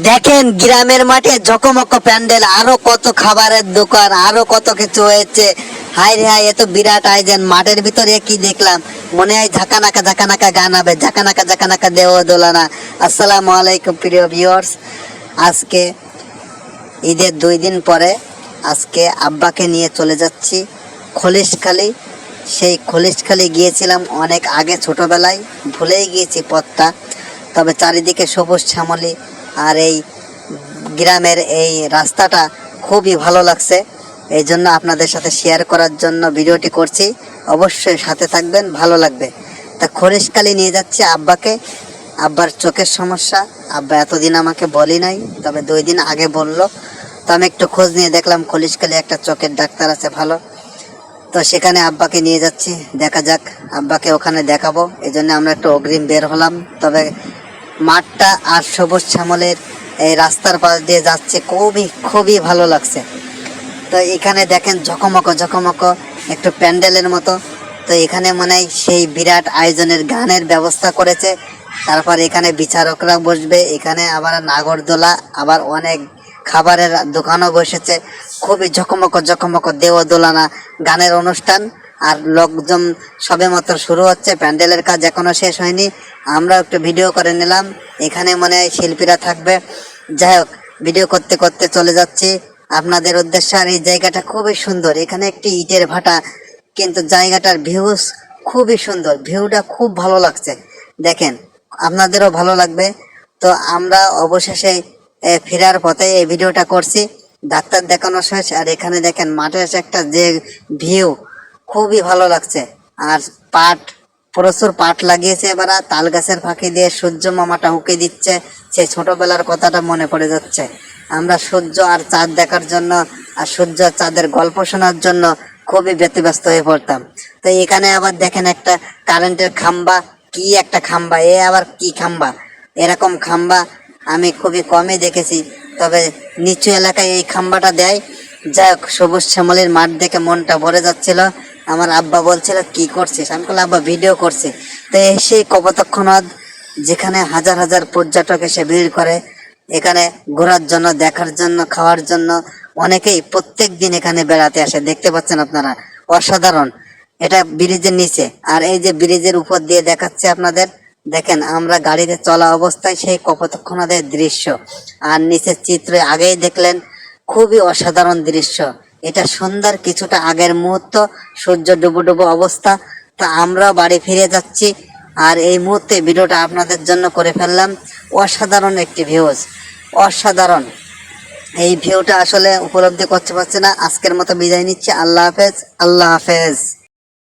দেখেন, গ্রামের মাঠে ঝকমক প্যান্ডেল, আরও কত খাবারের দোকান, আরও কত কিছু হয়েছে। হাই রে হাই এত বিরাট আয়োজন। মাঠের ভিতরে কি দেখলাম? মনে হয় ঝাঁকানাকা ঝাঁকানাকা গান হবে, ঝাঁকানাকা ঝাঁকানাকা দেহ দোলানা। আসসালামু আলাইকুম, প্রিয় ভিউয়ার্স আজকে, ঈদের দুই দিন পরে, আজকে আব্বাকে নিয়ে চলে যাচ্ছি খলিশখালি। সেই খলিশখালি গিয়েছিলাম অনেক আগে, ছোটবেলায়। ভুলেই গিয়েছি পথটা। তবে চারিদিকে সবুজ শ্যামলি আর এই গ্রামের এই রাস্তাটা খুবই ভালো লাগছে। এই জন্য আপনাদের সাথে শেয়ার করার জন্য ভিডিওটি করছি। অবশ্যই সাথে থাকবেন, ভালো লাগবে। তা খরিশকালি নিয়ে যাচ্ছে আব্বাকে। আব্বার চোখের সমস্যা, আব্বা এতদিন আমাকে বলি নাই, তবে দুই দিন আগে বলল। তো আমি একটু খোঁজ নিয়ে দেখলাম খলিশকালি একটা চোখের ডাক্তার আছে ভালো। তো সেখানে আব্বাকে নিয়ে যাচ্ছি, দেখা যাক। আব্বাকে ওখানে দেখাবো এই জন্য আমরা একটু অগ্রিম বের হলাম। তবে মাঠটা আর সবুজ শ্যামলের এই রাস্তার পাশ দিয়ে যাচ্ছে। খুবই খুবই ভালো লাগছে। তো এখানে দেখেন ঝকমক ঝকমক, একটু প্যান্ডেলের মতো। তো এখানে মনে হয় সেই বিরাট আয়োজনের গানের ব্যবস্থা করেছে। তারপর এখানে বিচারকরা বসবে। এখানে আবার নাগরদোলা, আবার অনেক খাবারের দোকানও বসেছে। খুবই ঝকমক ঝকমক দেও দোলানা গানের অনুষ্ঠান। আর লোকজন সবে মাত্র শুরু হচ্ছে, প্যান্ডেলের কাজ এখনও শেষ হয়নি। আমরা একটু ভিডিও করে নিলাম, এখানে মনে হয় শিল্পীরা থাকবে। যাই হোক, ভিডিও করতে করতে চলে যাচ্ছি। আপনাদের উদ্দেশ্যে আর এই জায়গাটা খুবই সুন্দর, এখানে একটি ইটের ভাটা, কিন্তু জায়গাটার ভিউজ খুবই সুন্দর ভিউটা খুব ভালো লাগছে। দেখেন, আপনাদেরও ভালো লাগবে। তো আমরা অবশেষে ফেরার পথে এই ভিডিওটা করছি। ডাক্তার দেখানো শেষ, আর এখানে দেখেন মাঠের একটা যে ভিউ খুবই ভালো লাগছে। আর পাট, প্রচুর পাট লাগিয়েছে এবার তাল গাছের ফাঁকি দিয়ে সূর্য মামাটা উঁকে দিচ্ছে, সেই ছোটবেলার কথাটা মনে পড়ে যাচ্ছে। আমরা সূর্য আর চাঁদ দেখার জন্য আর সূর্য চাঁদের গল্প শোনার জন্য খুবই ব্যতিব্যস্ত হয়ে পড়তাম। তো এখানে আবার দেখেন একটা কারেন্টের খাম্বা, কি একটা খাম্বা, এ আবার কি খাম্বা? এরকম খাম্বা আমি খুবই কমই দেখেছি। তবে নিচু এলাকায় এই খাম্বাটা দেয়, যাই হোক, সবুজ শ্যামলের মাঠ দেখে মনটা ভরে যাচ্ছিল। আমার আব্বা বলছিল, কি করছিস? আমি বললাম, আব্বা ভিডিও করছি। তো সেই কপোতাক্ষ যেখানে হাজার হাজার পর্যটক এসে ভিড় করে, এখানে ঘোরার জন্য, দেখার জন্য, খাওয়ার জন্য অনেকেই প্রত্যেক দিন এখানে বেড়াতে আসে। দেখতে পাচ্ছেন আপনারা? অসাধারণ। এটা ব্রিজের নিচে। আর এই যে ব্রিজের উপর দিয়ে দেখাচ্ছে আপনাদের, দেখেন আমরা গাড়িতে চলা অবস্থায় সেই কপোতাক্ষ নদের দৃশ্য। আর নিচের চিত্রে আগেই দেখলেন, খুবই অসাধারণ দৃশ্য। এটা সন্ধ্যার কিছুটা আগের মুহূর্ত, সূর্য ডুবো ডুবো অবস্থা। তা আমরাও বাড়ি ফিরে যাচ্ছি আর এই মুহূর্তে ভিডিওটা আপনাদের জন্য করে ফেললাম অসাধারণ একটি ভিউজ অসাধারণ। এই ভিউটা আসলে উপলব্ধি করতে পারছে না। আজকের মতো বিদায় নিচ্ছি। আল্লাহ হাফেজ। আল্লাহ হাফেজ।